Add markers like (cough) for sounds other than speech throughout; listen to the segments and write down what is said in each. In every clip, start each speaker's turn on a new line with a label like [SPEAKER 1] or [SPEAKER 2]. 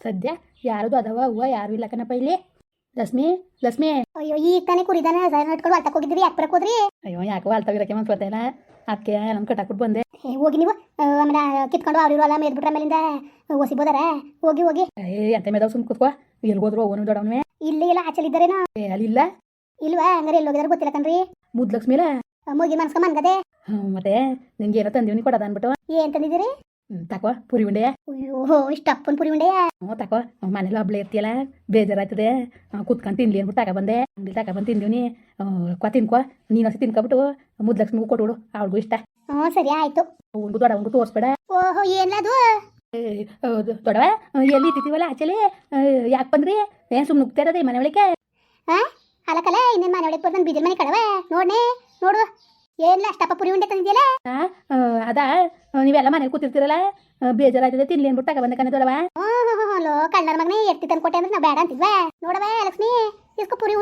[SPEAKER 1] ಸದ್ಯ ಯಾರದು ಅದಾವ ಹೂವ ಯಾರು ಇಲ್ಲ ಕಣಪ್ಪ ಇಲ್ಲಿ? ಲಕ್ಷ್ಮಿ ಲಕ್ಷ್ಮಿ.
[SPEAKER 2] ಅಯ್ಯೋ ಈಗ ತಾನೇ ಕುರಿದಾನೆ ನಟ್ಕೊಂಡು ಹೊಲ್ತಕ್ಕೆ ಹೋಗಿದ್ರಿ ಯಾಕೆ ಬರಕ್ ಹೋದ್ರಿ?
[SPEAKER 1] ಅಯ್ಯೋ ಯಾಕೋ ಅಲ್ತಾಗಿರಕ್ಕೆ ಮನ್ಸು ಬರ್ತಾಯಿಲ್ಲ ಅದಕ್ಕೆ ನಮ್ಮ ಕಟ್ಟಾಕ್ಬಿಟ್ಟು ಬಂದೆ.
[SPEAKER 2] ಏ, ಹೋಗಿ ನೀವು ಆ, ಆಮೇಲೆ ಕಿತ್ಕೊಂಡು ಅವ್ರು ಎಲ್ಲ ಮೇದ್ಬಿಟ್ರೆ ಆಮೇಲಿಂದ ಒಸಿಬೋದಾರ? ಹೋಗಿ ಹೋಗಿ.
[SPEAKER 1] ಏ ಎಂತ ಮೇದಾವ್ ಸುಮ್ ಕೂತ್ಕೋ. ಹೋದ್ರು ಅವನು ದೊಡ್ಡವನೇ?
[SPEAKER 2] ಇಲ್ಲಿ ಇಲ್ಲ ಆಚಲಿದ್ದಾರೇನೋ
[SPEAKER 1] ಏ ಅಲ್ಲಿಲ್ಲ
[SPEAKER 2] ಇಲ್ವಾ? ಹಂಗಾರೆ ಎಲ್ಲಿ ಹೋಗಿದಾರೆ ಗೊತ್ತಿಲ್ಲ ಕಣ್ರಿ.
[SPEAKER 1] ಮುದ್ ಲಕ್ಷ್ಮಿಲ
[SPEAKER 2] ಮುಗಿ ಮನ್ಸ್ಕ ಮನ್ಗದೆ
[SPEAKER 1] ಹ್ಞೂ ಮತ್ತೆ ನಿಂಗೆ ಏನೋ ತಂದಿವ್ನಿ ಕೊಡದ ಅನ್ಬಿಟ್ಟು
[SPEAKER 2] ಏನ್ ತಂದಿದ್ದೀರಿ?
[SPEAKER 1] ಹ್ಞೂ ತಕೋ ಪುರಿ ಉಂಡೆ
[SPEAKER 2] ಅಯ್ಯೋ ಇಷ್ಟ ಅಪ್ಪನ್ ಪುರಿ ಉಂಡೆಯ?
[SPEAKER 1] ಹ್ಞೂ ತಕೋ ಮನೇಲಿ ಹಬ್ಳೆ ಇರ್ತೀಯಲ್ಲ ಬೇಜಾರಾಯ್ತದೆ. ಕುತ್ಕೊಂಡು ತಿನ್ಲಿ ಅಂದ್ಬಿಟ್ಟು ತಗೊಬಂದೆ ಅಂಗಡಿ ತಗೊಬಂದು ತಿಂದೀವಿ ಕೊ ತಿನ್ಕೋ. ನೀನು ಹಸಿ ತಿನ್ಕೊಬಿಟ್ಟು ಕೊಟ್ಟು ಕೊಟ್ಬಿಡು ಅವಳಿಗೂ ಇಷ್ಟ.
[SPEAKER 2] ಹ್ಞೂ ಸರಿ ಆಯ್ತು.
[SPEAKER 1] ಅವನಿಗೂ ದೊಡ್ಡವನಿಗೂ ತೋರಿಸ್ಬೇಡ.
[SPEAKER 2] ಓಹೋ ಏನದು
[SPEAKER 1] ದೊಡ್ಡವ ಎಲ್ಲಿ ಇಟ್ಟಿದ್ದೀವಲ್ಲ ಆಚೆಲಿ? ಯಾಕೆ ಬಂದ್ರಿ? ಏನು ಸುಮ್ಮನೆ ನುಗ್ತಾ ಇರೋದೇ ಮನೆ ಒಳಗೆ?
[SPEAKER 2] ಅಲಕಲ್ಲ ಇನ್ನೇನು ಮನೆ ಒಳಗೆ ಬಂದು ಮನೆ ಕಡವ ನೋಡ್ನೆ ನೋಡು. ಏನ್ಲ ಅಷ್ಟಪ್ಪ ಪುರಿ ಉಂಡೆ ತಂದಿದ್ಯಲ್ಲ?
[SPEAKER 1] ಅದ ನೀವೆಲ್ಲ ಮನೇಲಿ ಕೂತಿರ್ತೀರಲ್ಲ? ಬೇಜಾರಾಯ್ತದೆ ತಿನ್ಲಿ ಅಂದ್ಬಿಟ್ಟು ತಗೊಬಂದೆ ಕಣ ದೊಡ್ಡವ
[SPEAKER 2] ಲೋ ಕಳ್ಳರ ಮಗನೇ ಎತ್ತಿ ತಂದು ಕೊಟ್ಟೆ ಅಂದ್ರೆ ನಾವು ಬೇಡ ಅಂತಿದ್ವಾ? ನೋಡವ ಲಕ್ಷ್ಮಿ ಇಸ್ಕೊ ಪುರಿ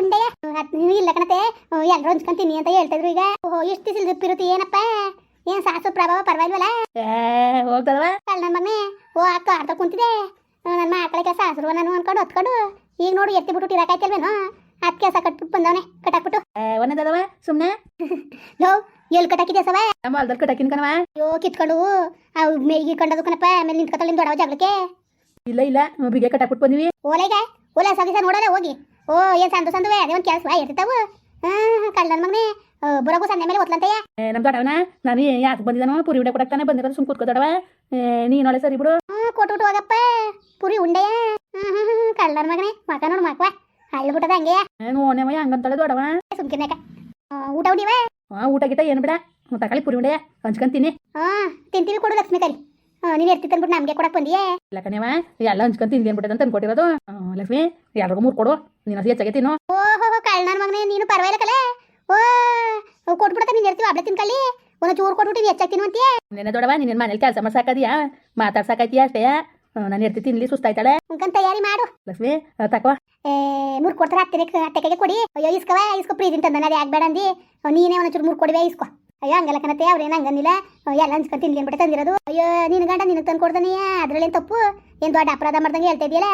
[SPEAKER 2] ನೀನು ಇಲ್ಲ ಕಣತೆ. ಎಲ್ಲರೂ ಹಂಚ್ಕೊಂಡ್ ತಿನ್ನಿ ಅಂತ ಹೇಳ್ತಿದ್ರು ಈಗ. ಓಹೋ ಇಷ್ಟು ದಿವಸ ದುಪ್ಪಿರುತ್ತಿ ಏನಪ್ಪ? ಏನ್ ಸಾಸು ಪ್ರಭಾವ ಪರವಾಗಿಲ್ವಲ್ಲ?
[SPEAKER 1] ಹೋಗ್ತದವ
[SPEAKER 2] ಕಳ್ಳನ ಮಗನೇ ಓ ಅಕ್ಕ ಆಡ್ತಾ ಕುಂತಿದೆ ನನ್ನ ಮಕ್ಕಳಿಗೆ ಸಾಸರು ನಾನು ಅನ್ಕೊಂಡು ಹೊತ್ಕೊಂಡು ಈಗ ನೋಡು ಎತ್ತಿ ಬಿಟ್ಟು ಇರಕಾಯ್ತಲ್ವೇನೋ ಹತ್ತು ಕೆಲಸ ಕಟ್ಬಿಟ್ಟು ಬಂದವನೆ ಕಟ್ಟಾಕ್ಬಿಟ್ಟು.
[SPEAKER 1] ಒಂದದವ ಸುಮ್ಮನೆ (laughs)
[SPEAKER 2] ಲೋ ಎಲ್ಲಿ ಕಟ್ಟಾಕಿದೆ ಸವ?
[SPEAKER 1] ನಮ್ಮ ಹೊಲ್ದಲ್ಲಿ ಕಟಾಕಿನ ಕಣವ
[SPEAKER 2] ಅಯ್ಯೋ ಕಿತ್ಕೊಂಡು ಅವು ಮೇಗಿ ಕಂಡದು ಕಣಪ್ಪ ಆಮೇಲೆ ನಿಂತ್ಕೊತಾಳೆ ನಿಮ್ ದೊಡ್ಡವ ಜಗಳಕ್ಕೆ.
[SPEAKER 1] ಇಲ್ಲ ಇಲ್ಲ ಬಿಗೆ ಕಟ್ಟಾಕ್ಬಿಟ್ಟು ಬಂದಿವಿ.
[SPEAKER 2] ಓಲೆಗೆ? ಓಲೆ ಸಗಿಸ ನೋಡಲ್ಲ ಹೋಗಿ. ಓ ಏನ್ ಸಂದು ಸಂದುವೆ? ಅದೇ ಒಂದು ಕೆಲಸ ಇರ್ತಾವು ಹಾಂ ಕಳ್ಳನ ಮಗನೇ. ಬರೋಗು ಸಂದೆ ಮೇಲೆ ಒತ್ಲಂತೆಯ
[SPEAKER 1] ನಮ್ ದೊಡ್ಡವನ ನಾನು ಯಾಕೆ ಬಂದಿದ್ದಾನೋ ಪುರಿ ಉಂಡೆ ಕೊಡಕ್ತಾನೆ ಬಂದಿರೋದು ಸುಮ್ ಕೂತ್ಕೋ ದೊಡ್ಡವ. ನೀನೊಳೆ ಸರಿ ಬಿಡು.
[SPEAKER 2] ಹ್ಞೂ ಕೊಟ್ಬಿಟ್ಟು ಹೋಗಪ್ಪ. ಪುರಿ ಉಂಡೆಯ? ಕಳ್ಳನ ಮಗನೇ. ಮಕ ನೋಡು ಮಕ್ವ. ಹಳ್ಳಿ ಬಿಟ್ಟದ ಹಂಗೆ
[SPEAKER 1] ನೋನೇವ ಹಂಗಂತಾಳೆ ದೊಡ್ಡವ.
[SPEAKER 2] ಸುಮ್ಕಿರ್ನಾಕ. ಊಟ ಉಡಿವ?
[SPEAKER 1] ಹಾಂ ಊಟ ಗೀಟ ಏನು ಬಿಡ? ಹ್ಞೂ ತಗೊಳ್ಳಿ ಪುರಿ ಉಂಡೆ. ಹಂಚ್ಕೊಂತೀನಿ
[SPEAKER 2] ಹಾ ತಿಂತೀವಿ ಕೊಡು ಲಕ್ಷ್ಮಿ ಕರಿ ನೀನ್ ಎರ್ತಿ ತಂದ್ಬಿಟ್ಟು ನಮಗೆ ಕೊಡಕ್ ಬಂದಿಯೇ?
[SPEAKER 1] ಇಲ್ಲ ಕಣವ ಎಲ್ಲ ಹಂಚ್ಕೊಂಡು ತಿನ್ಲಿ ಅನ್ಬಿಟ್ಟೆ ಅಂತ ಅನ್ಕೊಟ್ಟಿರೋದು. ಲಕ್ಷ್ಮಿ ಎಲ್ರಿಗೂ ಮೂರು ಕೊಡು. ನೀನು ಹಸಿ ಹೆಚ್ಚಾಗೆ ತಿನ್ನು.
[SPEAKER 2] ಓಹೋ ಕಳ್ಳನ ಮಗನೇ ನೀನು ಪರವಾಗಿಲ್ಲ ಕಲೆ. ಓ ಕೊಟ್ಬಿಡತ್ತ ನೀನು ಎರ್ತೀವಿ ಹಬ್ಳ ತಿನ್ಕಲ್ಲಿ ಒಂದು ಚೂರು ಕೊಟ್ಬಿಟ್ಟು ಹೆಚ್ಚಾಗಿ ತಿನ್ನುವಂತೀಯ?
[SPEAKER 1] ನೆನೆ ದೊಡವ ನೀನು ಮನೇಲಿ ಕೆಲಸ ಮಾಡ್ಸಾಕದಿಯಾ ಮಾತಾಡ್ಸಾಕೈತಿಯಾ ಅಷ್ಟೇ. ನಾನು ಎರ್ತಿ ತಿನ್ಲಿ ಸುಸ್ತಾಯ್ತಾಳೆ.
[SPEAKER 2] ತಯಾರಿ ಮಾಡು.
[SPEAKER 1] ಲಕ್ಷ್ಮಿ ತಕೋ.
[SPEAKER 2] ಮುರ್ ಕೊಡ್ತಾರೆ ಅತ್ತೆ ಅತ್ತೆಗೆ ಕೊಡಿ. ಅಯ್ಯೋ ಇಸ್ಕವ ಇಸ್ಕೊ ಪ್ರೀತಿ ತಂದನ ಅದು ಯಾಕೆ ಬೇಡ ಅಂದಿ ನೀನೇ ಒಂಚೂರು ಮೂರು ಕೊಡುವೆ ಇಸ್ಕೊ ಅಯ್ಯೋ, ಹಂಗಲ್ಲ ಕಣತೆ ಅವ್ರೇನು ಹಂಗನ್ನಿಲ್ಲ ಎಲ್ಲ ಹಂಚ್ಕೊಂಡು ತಿನ್ಲಿ ಅನ್ಬಿಟ್ಟು ತಂದಿರೋದು. ಅಯ್ಯೋ ನಿನ್ನ ಗಂಡ ನಿನಗೆ ತಂದು ಕೊಡ್ತಾನೆ ಅದ್ರಲ್ಲೇನು ತಪ್ಪು? ಏನು ದೊಡ್ಡ ಅಪರಾಧ ಮಾಡ್ದಂಗೆ ಹೇಳ್ತಾ ಇದೆಯಲ್ಲ?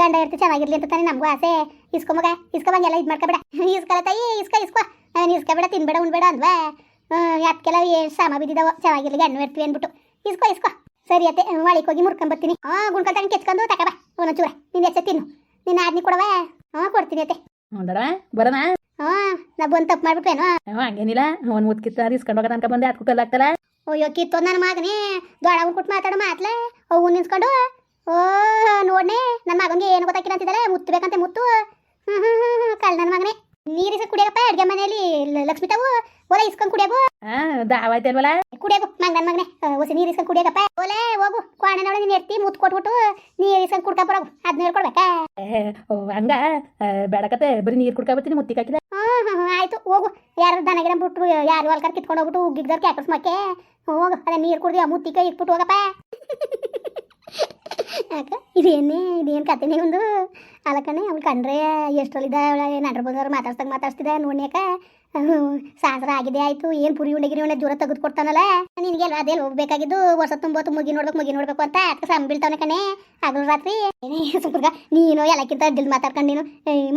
[SPEAKER 2] ಗಂಡ ಇರ್ತಿ, ಚೆನ್ನಾಗಿರ್ಲಿ ಅಂತ ತಾನೆ ನಮಗೂ ಆಸೆ. ಇಸ್ಕೊ ಮಗ ಇಸ್ಕೊ ಬಂಗೆಲ್ಲ ಇದು ಮಾಡ್ಕೊಬೇಡ ಇಸ್ಕಲ (laughs) ತಾಯಿ ಇಸ್ಕ ಇಸ್ಕೊ ನಾನು ಇಸ್ಕೊಬೇಡ ತಿನ್ಬೇಡ, ಉಣ್ಬೇಡ ಅಂದ್ವಾ? ಅದಕ್ಕೆಲ್ಲ ಏನು ಸಾಮ ಬಿದ್ದಿದ್ದಾವ ಚೆನ್ನಾಗಿರ್ಲಿ ಗಂಡು ಇರ್ತೀವಿ ಅಂದ್ಬಿಟ್ಟು. ಇಸ್ಕೊ ಇಸ್ಕೊ ಸರಿ, ಅತ್ತೆ ಒಳಗೆ ಹೋಗಿ ಮುರ್ಕೊಂಬರ್ತೀನಿ ಹಾಂ ಗುಣ್ಕಲ್ ತಗೊಂಡು ಕೆಚ್ಕೊಂಡು ತಕಬಾ ಒಂದೊಂಚೂರ ನೀನು ಹೆಚ್ಚ ತಿನ್ನು. ನಿನ್ನ ಆದ್ನಿ ಕೊಡವ? ಹಾ ಕೊಡ್ತೀನಿ ಅತ್ತೆ.
[SPEAKER 1] ದೊಡವ ಬರೋಣ.
[SPEAKER 2] ಹಾ ನಾ ಬಂದು ತಪ್ಪು ಮಾಡ್ಬಿಟ್ವೇನೋ
[SPEAKER 1] ಹ್ಞೂ ಹಂಗೇನಿಲ್ಲ. ಒಂದು ಮುತ್ಕಿತ್ತ ಇಸ್ಕೊಂಡು ಹೋಗೋದು ಅನ್ಕ ಬಂದೆ ಅದಕ್ಕೂ ಕಲ್ಲಾಗ್ತಲ್ಲ
[SPEAKER 2] ಅಯ್ಯೋ ಕಿತ್ತೋ ನನ್ನ ಮಗನೇ. ದೊಡ್ಡವನ್ ಕೊಟ್ಟು ಮಾತಾಡೋ ಮಾತ್ಲೆ. ಅವು ನಿನ್ಸ್ಕೊಂಡು ಓ ನೋಡ್ನೆ ನನ್ನ ಮಗನಿಗೆ ಏನು ಗೊತ್ತಾಕಿಲ್ಲ ಅಂತಿದ್ದಾಳೆ. ಮುತ್ತು. ಬೇಕಂತೆ ಮುತ್ತು ಹ್ಞೂ ಹ್ಞೂ ಹ್ಞೂ ಕಲ್ ನನ್ನ ಮಗನೇ. ನೀರಿಸ ಕುಡಿಯಕಪ್ಪ ಅಡ್ಗೆ ಮನೆಯಲ್ಲಿ ಲ- ಲಕ್ಷ್ಮಿ ತಾವು ಓಲೆ ಇಸ್ಕೊಂಡು ಕುಡಿಯಗು
[SPEAKER 1] ಹಾಂ ದಾವಾಯ್ತಲ್ವಲ್ಲ
[SPEAKER 2] ಕುಡಿಯಗು ಮಂಗ ನನ್ನ ಮಗನೇ ಹೊಸ ನೀರು ಕುಡಿಯಪ್ಪ ಕುಡಿಯಕಪ್ಪ. ಓಲೆ ಹೋಗು ಕೋಣೆನೊಳಗೆ ನೀನು ಎತ್ತಿ ಮುತ್ತು ಕೊಟ್ಬಿಟ್ಟು ನೀರು ಇಸ್ಕೊಂಡ್ ಕುಡ್ಕ ಬರೋಗು. ಅದ್ನ ಹೇಳ್ಕೊಡ್ಬೇಕ
[SPEAKER 1] ಹಂಗ? ಬೇಡಕತ್ತೆ ಬರೀ ನೀರು ಕುಡ್ಕೊಬತ್ತೀನಿ ಮುತ್ತಿಗೆ ಹಾಕಿದೆ
[SPEAKER 2] ಹ್ಞೂ ಹ್ಞೂ ಆಯ್ತು ಹೋಗು. ಯಾರು ದನಗಿರ ಬಿಟ್ಟು ಯಾರು ಹೊಲ್ಕರ್ ಕಿತ್ಕೊಂಡು ಹೋಗ್ಬಿಟ್ಟು ಉಗ್ಗಿಗ್ದವ್ರು ಕ್ಯಾಕಸ್ ಮಕ್ಕೆ? ಹೋಗು ಅದೇ ನೀರು ಕುಡ್ದು ಆ ಕೈ ಇಟ್ಬಿಟ್ಟು ಹೋಗಪ್ಪ. ಯಾಕ? ಇದೇನೇ ಇದೇನು ಕತೆನೇ ಒಂದು. ಅಲಕಣ್ಣ ಅವ್ನು ಕಂಡ್ರೆ ಎಷ್ಟರಲ್ಲಿದ್ದ ನಡ್ರ ಬಂದವ್ರು ಮಾತಾಡ್ಸ್ದಾಗ ಮಾತಾಡ್ಸ್ತಿದ್ದ ನೋಡ್ನ್ಯಾಕ ಸಾಸರ ಆಗಿದೆ ಆಯ್ತು, ಏನು ಪುರಿ ಉಂಡೆಗಿರಿ ಉಂಡೆ ದೂರ ತೆಗೆದು ಕೊಡ್ತಾನಲ್ಲ. ನಿನಗೆ ಎಲ್ಲ ಅದೇ ಹೋಗ್ಬೇಕಾಗಿದ್ದು, ವರ್ಷ ತುಂಬತ್ತು ಮುಗಿ ನೋಡ್ಬೇಕು ಮುಗಿ ನೋಡ್ಬೇಕು ಅಂತ. ಅದಕ್ಕೆ ಸಂಬಿಳ್ತಾವನೆ ಬೀಳ್ತಾವನೆ ಕಣೆ. ಹಗಲು ರಾತ್ರಿ. ಏನೇ ಸುಮ್ಕುರ್ಗ ನೀನು ಎಲ್ಲಕ್ಕಿಂತ ದಿಲ್ ಮಾತಾಡ್ಕೊಂಡು ನೀನು.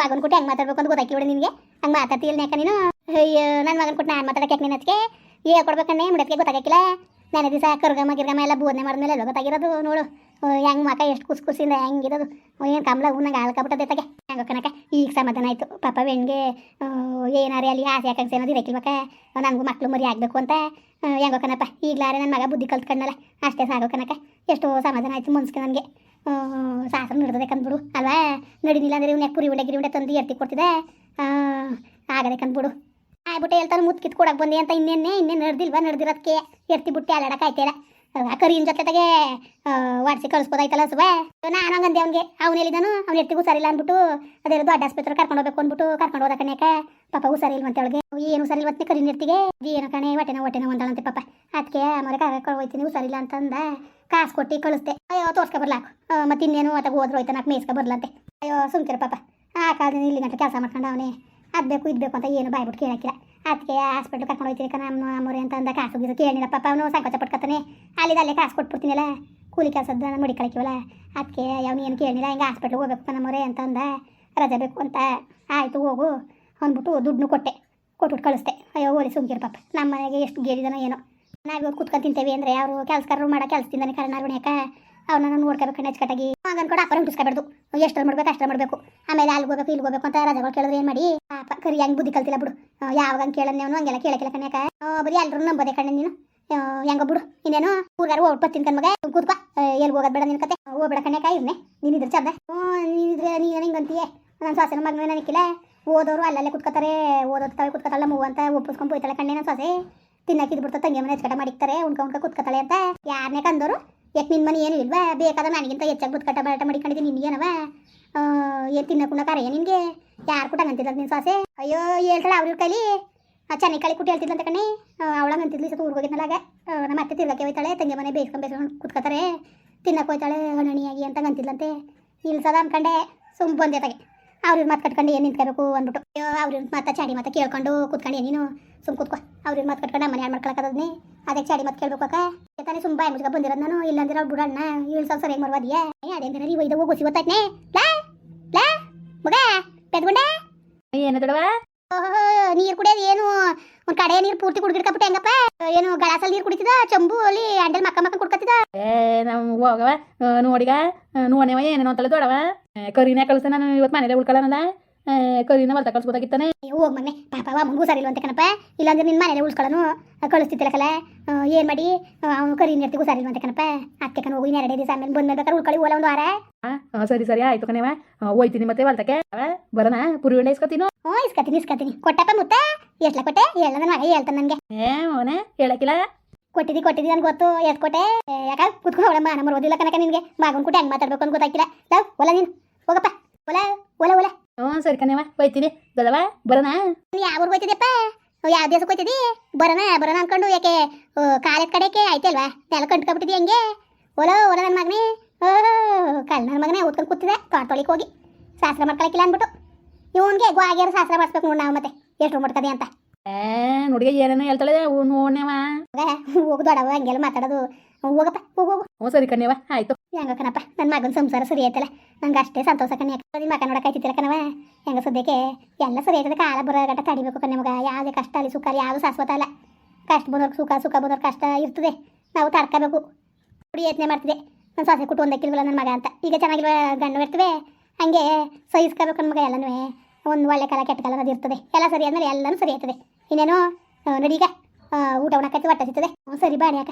[SPEAKER 2] ಮಗನ ಕೊಟ್ಟು ಹೆಂಗೆ ಮಾತಾಡ್ಬೇಕು ಅಂತ ಗೊತ್ತಾಕಿ ಬಿಡು ನಿನಗೆ. ಹಂಗೆ ಮಾತಾಡ್ತಿಲ್ಲ ಯಾಕ ನೀನು. ಅಯ್ಯೋ ನನ್ನ ಮಗನ ಕೊಟ್ಟು ನಾನು ಮಾತಾಡಕ್ಕೆ ಯಾಕೆ ನಿನ್ನ ಅದಕ್ಕೆ ಹೇಳ್ಕೊಡ್ಬೇಕಂಡೆ ಮುಡಕ್ಕೆ ಗೊತ್ತಾಗಿಲ್ಲ ನಾನು ದಿವಸ ಕರ್ಗಮ್ಮ ಗಿರ್ಗಮ್ಮ ಎಲ್ಲ ಬೋಧನೆ ಮಾಡಿದ್ಮೇಲೆ ಎಲ್ಲ ಗೊತ್ತಾಗಿರೋದು, ನೋಡು. ಹೆಂಗೆ ಮಕ ಎಷ್ಟು ಕುಸ್ ಕುಸಿಂದ ಹೆಂಗಿರೋದು ಏನು ಕಮಲ ಉನ್ನಂಗೆ ನಂಗೆ ಆಳ್ಕೊಬಿಟ್ಟದೆ ತಗೆ ಹೆಂಗೋ ಕನಕ ಈಗ ಸಮಾಧಾನ ಆಯಿತು. ಪಾಪ ಹೆಂಗೆ ಏನಾರೇ ಅಲ್ಲಿ ಆಸೆ ಯಾಕೆ ಅನ್ನೋದು ಇರಕ್ಕಿಲ್ವಕ ನನಗೂ ಮಕ್ಕಳು ಮರಿ ಆಗಬೇಕು ಅಂತ. ಹೆಂಗೋ ಕಣಪ್ಪ, ಈಗಲಾರೆ ನನ್ನ ಮಗ ಬುದ್ಧಿ ಕಲ್ತ್ಕೊಂಡಲ್ಲ. ಅಷ್ಟೇ ಸಾಗೋ ಕನಕ ಎಷ್ಟೋ ಸಮಾಧಾನ ಆಯಿತು ಮನ್ಸ್ಗೆ ನನಗೆ ಸಾಸರು ನಡೆದದೆ ಕಂದ್ಬಿಡು ಅಲ್ವಾ? ನಡಿನಿಲ್ಲ ಅಂದರೆ ಇವ್ನ ಪುರಿ ಉಂಡೆ ಗಿರಿ ಉಂಡೆ ತಂದು ಎರ್ತಿ ಕೊಡ್ತಿದೆ. ಆಗದೆ ಕಂದ್ಬಿಡು ಆಗ್ಬಿಟ್ಟು ಹೇಳ್ತಾನೆ ಮುತ್ ಕಿತ್ ಕೊಡಕ್ ಬಂದೆ ಅಂತ ಇನ್ನೇನೆ ಇನ್ನೇನು ನಡೆದಿಲ್ವಾ ನಡೆದಿರೋದಕ್ಕೆ ಎರ್ತಿ ಬಿಟ್ಟು ಅಲ್ಲಾಡಕ್ಕೆ ಆಯ್ತಿಲ್ಲ ಕರಿನ ಜೊತೆಗೆ ವಾಡ್ಸಿ ಕಳಿಸ್ಬೋದಾಯ್ತಲ್ಲ ಸುಬ? ನಾನು ಹಂಗಂದೆ ಅವ್ನಿಗೆ. ಅವ್ನು ಹೇಳಿದಾನು, ಅವ್ನ ಎರ್ತಿಗೂ ಹುಷಾರಿಲ್ಲ ಅಂದ್ಬಿಟ್ಟು, ಅದೇ ದೊಡ್ಡ ಆಸ್ಪತ್ರೆ ಕರ್ಕೊಂಡು ಹೋಗ್ಬೇಕು ಅಂದ್ಬಿಟ್ಟು ಕರ್ಕೊಂಡು ಹೋದ ಕಣ್ಯಾಕ. ಪಾಪ ಇಲ್ಲ ಅಂತ ಅವಳಿಗೆ. ಏನು ಹುಷಾರಿಲ್ಲ ಮತ್ತೆ ಕರಿನ ಇರ್ತಿಗೆ ಏನು ಕಣೆ ಹೊಟ್ಟೆನ ಹೊಟ್ಟೆನ ಒಂದಳಂತೆ ಪಾಪ. ಅದಕ್ಕೆ ಆಮೇಲೆ ಕಾಗ ಹೋಯ್ತೀನಿ ಹುಷಾರಿಲ್ಲ ಅಂತಂದ, ಕಾಸು ಕೊಟ್ಟು ಕಳಿಸ್ತೆ ಅಯ್ಯೋ, ತೋರ್ಸ್ಕೊ ಬರ್ಲಾಕು ಮತ್ತೆ ಇನ್ನೇನು ಅತ್ತಾಗ ಹೋದ್ರು ಹೋಯ್ತಾನ ಮೇಯ್ಸ್ಕೊ ಬರ್ಲಂತೆ. ಅಯ್ಯೋ, ಸುಮ್ಕಿರ ಪಾಪ. ಆ ಕಾಲದಿಂದ ಇಲ್ಲಿ ಗಂಟೆ ಕೆಲಸ ಮಾಡ್ಕೊಂಡು ಅವನೇ. ಅದು ಬೇಕು ಅಂತ ಏನು ಬಾಯ್ಬಿಟ್ಟು ಕೇಳಕ್ಕಿಲ್ಲ. ಅದಕ್ಕೆ ಹಾಸ್ಪಿಟ್ಲ್ ಕರ್ಕೊಂಡು ಹೋಗ್ತೀನಿ ಕಣ ನಮ್ಮ ಅಂತ ಅಂದ ಕಾಸು ಗೀಸು ಕೇಳಿಲ್ಲ ಪಾಪ. ಅವನು ಸಂಕೋಚ ಪಟ್ಕೊತಾನೆ. ಅಲ್ಲಿ ಅಲ್ಲೇ ಕಾಸು ಕೊಟ್ಬಿಡ್ತೀನಿಲ್ಲ, ಕೂಲಿ ಕೆಲಸದ ನಾನು ಮಡಿಕಳಕ್ಕಿವಲ್ಲ ಅದಕ್ಕೆ ಅವ್ನು ಏನು ಕೇಳಿಲ್ಲ ಹಿಂಗೆ ಹಾಸ್ಪಿಟ್ಲಿಗೆ ಹೋಗ್ಬೇಕು ನಮ್ಮೋರೆ ಅಂತ ಅಂದ. ರಜೆ ಬೇಕು ಅಂತ ಆಯಿತು, ಹೋಗು ಅಂದ್ಬಿಟ್ಟು ದುಡ್ಡು ಕೊಟ್ಟೆ. ಕೊಟ್ಬಿಟ್ಟು ಕಳಿಸ್ತೆ ಅಯ್ಯೋ ಓಲಿ ಸುಮ್ಕಿರು ಪಾಪ. ನಮ್ಮ ಮನೆಗೆ ಎಷ್ಟು ಗೇರಿದನ ಏನೋ. ನಾವು ಇವ್ರು ಕುತ್ಕೊಂಡು ತಿಂತೇವೆ ಅಂದರೆ ಅವರು ಕೆಲಸಗಾರರು ಮಾಡೋ ಕೆಲಸದಿಂದನೇ ಕಾರಣ ಯಾಕ? ಅವ್ರನ್ನ ನಾನು ನೋಡ್ಕೋಬೇಕು ನೆಚ್ಕಟ್ಟಾಗಿ ಹಂಗನ್ ಕೂಡ ಅಪ್ಪರ ಹುಟ್ಟಿಸ್ಕೊಬಾರ್ದು ಎಷ್ಟು ಮಾಡ್ಬೇಕು ಅಷ್ಟರ ಮಾಡಬೇಕು. ಆಮೇಲೆ ಅಲ್ಲಿಗೆ ಹೋಗಬೇಕು ಇಲ್ಲಿ ಹೋಗ್ಬೇಕು ಅಂತ ರಜೆಗಳು ಕೇಳಿದ್ರೆ ಏನು ಮಾಡಿ? ಪಾಪ, ಕರಿ, ಹೆಂಗೆ ಬುದ್ಧಿ ಕಲ್ತಿಲ್ಲ ಬಿಡು. ಯಾವಾಗ ಕೇಳನ್ನ ಅವನು ಹಂಗೆಲ್ಲ ಕೇಳಕ್ಕಿಲ್ಲ ಕಣ್ಯಾಕ ಬರೀ ಎಲ್ಲರೂ ನಂಬೋದೆ ಕಣ್ಣ ನೀನು. ಹೆಂಗೋ ಬಿಡು. ಇನ್ನೇನು? ಊರ್ಗಾರು ಓಡ್ ಬರ್ತೀನಿ ಕಣ್ಮಗ ಕೂತ್ಕೊ. ಎಲ್ಲಿ ಹೋಗೋದು ಬೇಡ ನಿನ್ ಕತೆ. ಹೋಗ್ಬೇಡ ಕಣ್ಯಾಕ ಇವ್ನೆ? ನೀನಿದ್ರೆ ಚಂದ. ಹ್ಞೂ ನೀನಿದ್ರೆ ನೀನು ಹಿಂಗಂತೀಯ? ನನ್ನ ಸೊಸೆನ ಮಗನ ನನಗಿಲ್ಲ ಓದೋರು ಅಲ್ಲಲ್ಲೇ ಕುತ್ಕೋತಾರೆ. ಓದೋದು ತಾವೆ ಕುತ್ಕೋತಾಳೆ ಮೂವ ಅಂತ ಒಪ್ಪಿಸ್ಕೊಂಡು ಹೋಯ್ತಾಳೆ ಕಣ್ಣೆ ನನ್ನ ಸೊಸೆ. ತಿನ್ನಕ್ಕೆ ತಂಗಿ ಮನೆ ಹೆಚ್ಕಟ ಮಾಡಿಕ್ತಾರೆ, ಉಣ್ಕ ಉಣ್ಕ ಕುತ್ಕೋತಾಳೆ ಅಂತ. ಯಾರನ್ನೇ ಕಂದೋರು? ಯಾಕೆ ನಿನ್ನ ಮನೆ ಏನು ಇಲ್ವಾ? ಬೇಕಾದ್ರೆ ನನಗಿಂತ ಹೆಚ್ಚಾಗಿ ಬುತ್ಕಟ ಬರಾಟ ಮಾಡಿಕೊಂಡಿದ್ದೀನಿ, ನಿನಗೇನವ? ಏನು ತಿನ್ನಕ್ಕೆ ಉಣ್ಣಕ್ಕಾರ ನಿನಗೆ? ಯಾರು ಕೂಡ ಅಂತಿದ್ದ ನಿನ್ನ ಸಾಸೆ? ಅಯ್ಯೋ ಹೇಳ್ತಾಳೆ ಅವ್ರ ಕೈಲಿ. ಚೆನ್ನೈ ಕಳಿ ಕುಟ್ಟಿ ಹೇಳ್ತಿದ್ಲಂತ ಕಣಿ. ಅವಳಂಗೆ ಅಂತಿದ್ಲಿ ಸತ್ತು ಊರಿಗೆ ಹೋಗಿದ್ನಲಾಗ ಆ, ನಮ್ಮ ಅತ್ತೆ ತಿರ್ಗಕ್ಕೆ ಹೋಯ್ತಾಳೆ ತಂಗಿ ಮನೆ ಬೇಯಿಸ್ಕೊಂಡು ಬೇಯಿಸ್ಕೊಂಡು ಕುತ್ಕೋತಾರೆ. ತಿನ್ನಕ್ಕೆ ಹೋಯ್ತಾಳೆ ಹಣಣಿಯಾಗಿ ಅಂತ ಅಂತಿದ್ಲಂತೆ. ಇಲ್ಸದ ಅನ್ಕಂಡೆ ಸುಮ್ ಬಂದೆ ತಗೆ. ಅವ್ರಿಗೆ ಮಾತು ಕಟ್ಕೊಂಡು ಏನು ನಿಂತ್ಕೋಬೇಕು ಅಂದ್ಬಿಟ್ಟು. ಅಯ್ಯೋ ಅವ್ರಿಗೆ ಮಾತಾ ಚಾಡಿ ಮಾತಾ ಕೇಳ್ಕೊಂಡು ಕುತ್ಕೊಂಡು ನೀನು. ಸುಮ್ ಕೂತ್ಕೋ. ಅವ್ರಿಗೆ ಮಾತು ಕಟ್ಕೊಂಡು ಮನೆ ಹಾಡು ಮಾಡ್ಕೊಳಕ್ಕದ್ನಿ ಅದಕ್ಕೆ ಚಾಡಿ ಮಾತು ಕೇಳ್ಬೇಕು ಅಕ್ಕ. ತಾನೆ ಸುಮ್ ಬಾಯಿ ಮುಚ್ಕ ಬಂದಿರೋದು ನಾನು. ಇಲ್ಲಾಂದ್ರೆ ಅವ್ರು ಬಿಡಣ್ಣ. ಇಳ್ಸೋ ಸರಿಯಾಗಿ ಮರ್ವಾದಿಯಾ? ಅದೇಂದ್ರೆ ನೀವು ಇದು ಹೋಗು ಲಾ
[SPEAKER 1] ಏನು ದೊಡವ
[SPEAKER 2] ನೀರು ಕುಡಿಯೋದು ಏನು? ಒಂದು ಕಡೆ ನೀರು ಪೂರ್ತಿ ಕುಡ್ಗಿಡ್ಕಬಿಟ್ಟೆ ಹೆಂಗಪ್ಪ? ಏನು ಗಳಾಸಲ್ಲಿ ನೀರು ಕುಡಿತಿದ ಚಂಬು ಅಲ್ಲಿ ಅಂಡಲ್ ಮಕ್ಕ ಮಕ್ಕ ಕುಡ್ಕತ್ತಿದ
[SPEAKER 1] ಏ ನಾವು ಹೋಗವ ನೋಡಿಗ? ನೋನೇವ ಏನೇನೋ ಅಂತಲ್ಲ ದೊಡವ ಕರಿನೇ ಕಳಿಸ ನಾನು ಇವತ್ತು ಮನೇಲೆ ಉಳ್ಕೊಳ್ಳೋಣ ಕರಿನ ಹೊಲ್ತ ಕಳ್ಸ್ಬೋದಾಗಿತ್ತಾನೆ
[SPEAKER 2] ಹೋಗ ಮಗ್ನೆ ಪಾಪ ಅಮ್ಮಂಗೂ ಸರಿ ಇಲ್ವಂತೆ ಕಣಪ್ಪ. ಇಲ್ಲಾಂದ್ರೆ ನಿನ್ನ ಮನೇಲೆ ಉಳ್ಸ್ಕೊಳ್ಳೋನು ಕಲೆ. ಏನು ಮಾಡಿ? ಅವನು ಕರಿ ನಿರ್ತಿಗೂ ಸರಿ ಇಲ್ವಂತೆ ಕಣಪ್ಪ. ಅತ್ತೆ ಕಣ ಹೋಗಿ ಇನ್ನೆರಡೇ ದಿವಸ ಆಮೇಲೆ ಬಂದ್ಮೇಲೆ ಬೇಕಾದ್ರೆ ಉಳ್ಕೊಳ್ಳಿ ಓಲ ಒಂದು ವಾರ.
[SPEAKER 1] ಹಾಂ ಸರಿ ಸರಿ ಆಯ್ತು ಕಣವ ಹೋಯ್ತೀನಿ ಮತ್ತೆ ಹೊಲ್ತಕ್ಕೆ ಬರೋಣ ಪುರಿ ಉಂಡೆ ಇಸ್ಕೊತೀನು?
[SPEAKER 2] ಹ್ಞೂ ಇಸ್ಕತೀನಿ ಇಸ್ಕತೀನಿ. ಕೊಟ್ಟಪ್ಪ ಮುತ್ತ? ಎಷ್ಟ್ಲ ಕೊಟ್ಟೆ? ಹೇಳ ನನ್ನ ಮಗ ಹೇಳ್ತಾನೆ ನನಗೆ.
[SPEAKER 1] ಏ ಅವನೇ ಹೇಳಕ್ಕಿಲ್ಲ
[SPEAKER 2] ಕೊಟ್ಟಿದ್ದಿ ಕೊಟ್ಟಿದ್ದಿ ನನ್ಗೆ ಗೊತ್ತು. ಎಷ್ಟು ಕೊಟ್ಟೆ? ಯಾಕೆ ಯಾಕ? ಕುತ್ಕೊಂಡು ಅವಳ ಮಾನ ಮರೋದಿಲ್ಲ ಕನಕ ನಿನಗೆ. ಮಗನ ಕೊಟ್ಟು ಹೆಂಗೆ ಮಾತಾಡ್ಬೇಕು ಅಂತ ಗೊತ್ತಾಗಿಲ್ಲ ಲವ್ ಒಲ ನೀನು. ಹೋಗಪ್ಪ. ಒಲ ಒಲ ಒಲ
[SPEAKER 1] ಹ್ಞೂ ಸರಿ ಕಣವ ಹೋಯ್ತೀನಿ ದೊಡವ ಬರೋಣ?
[SPEAKER 2] ಯಾವ ಊರಿಗೆ ಹೋಯ್ತಿದ್ಯಪ್ಪ ಯಾವ ದೇಶಕ್ಕೆ ಹೋಯ್ತಿದ್ದಿ? ಬರೋಣ ಬರೋಣ ಅನ್ಕೊಂಡು ಯಾಕೆ ಕಾಲದ ಕಡೆಗೆ ಆಯ್ತಲ್ವಾ? ನೆಲ ಕಂಟ್ಕೊಬಿಟ್ಟಿದ್ದಿ ಹೆಂಗೆ? ಓಲೋ ಓಲ ನನ್ನ ಮಗನೇ. ಓ ಕಲ್ ನನ್ನ ಮಗನೇ ಓದ್ಕೊಂಡು ಕೂತಿದೆ ತೋಟದೊಳಿಗೆ ಹೋಗಿ. ಶಾಸ್ತ್ರ ಮಾಡ್ಕೊಳಕ್ಕಿಲ್ಲ ಅಂದ್ಬಿಟ್ಟು. ಇವನ್ಗೆ ಗ್ವಾಗ್ಯಾರ ಶಾಸ್ತ್ರ ಮಾಡಿಸ್ಬೇಕು ನೋಡಿ ನಾವು ಮತ್ತೆ. ಎಷ್ಟು ಮಾಡ್ತದೆ ಅಂತ.
[SPEAKER 1] ಏ ನೋಡಿಗೆ ಏನೇನೋ ಹೇಳ್ತಾಳೆ ನೋಡ್ನೇವ
[SPEAKER 2] ಹೋಗು ದೊಡವ ಹಂಗೆಲ್ಲ ಮಾತಾಡೋದು. ಹೋಗಪ್ಪ ಹೋಗು ಹೋಗು.
[SPEAKER 1] ಹ್ಞೂ ಸರಿ ಕಣ್ಯವ ಆಯ್ತು.
[SPEAKER 2] ಹೆಂಗ ಕಣಪ್ಪ ನನ್ನ ಮಗನ ಸಂಸಾರ ಸರಿ ಐತಲ್ಲ, ನಂಗೆ ಅಷ್ಟೇ ಸಂತೋಷ ಕಣ್ಯ ಮಗ ನೋಡಕ್ ಆಯ್ತಿತ್ತಿಲ್ಲ ಕಣವ ಹೆಂಗ ಸದ್ಯಕ್ಕೆ ಎಲ್ಲ ಸರಿ ಐತದ ಕಾಲ ಬರೋ ಗಂಟ ತಡಿಬೇಕು ಕಣ ಮಗ, ಯಾವುದೇ ಕಷ್ಟ ಅಲ್ಲಿ ಸುಖ ಅಲ್ಲಿ, ಯಾವುದು ಶಾಶ್ವತ ಅಲ್ಲ. ಕಷ್ಟ ಬಂದವ್ರಿಗೆ ಸುಖ ಸುಖ ಬಂದವ್ರಿಗೆ ಕಷ್ಟ ಇರ್ತದೆ, ನಾವು ತಡ್ಕೋಬೇಕು. ಕುಡಿ ಯತ್ನೆ ಮಾಡ್ತಿದೆ ನನ್ನ ಸೊಸೆ ಕುಟ್ಟು ಒಂದಕ್ಕಿಲ್ವಲ್ಲ ನನ್ನ ಮಗ ಅಂತ. ಈಗ ಚೆನ್ನಾಗಿರುವ ಗಂಡು ಇರ್ತವೆ, ಹಂಗೆ ಸಹಿಸ್ಕೋಬೇಕು ನನ್ನ ಮಗ ಎಲ್ಲನೂ. ಒಂದು ಒಳ್ಳೆ ಕಾಲ, ಕೆಟ್ಟ ಕಾಲ ಅದು ಇರ್ತದೆ. ಎಲ್ಲ ಸರಿ ಆದ್ಮೇಲೆ ಎಲ್ಲನೂ ಸರಿ ಆಯ್ತದೆ. ಇನ್ನೇನು ನಡೀಗ ಊಟ ಉಣಕತ್ತಿ ಹೊಟ್ಟೆ ಸಿಗ್ತದೆ ಸರಿ ಬಾಡಿ ಯಾಕ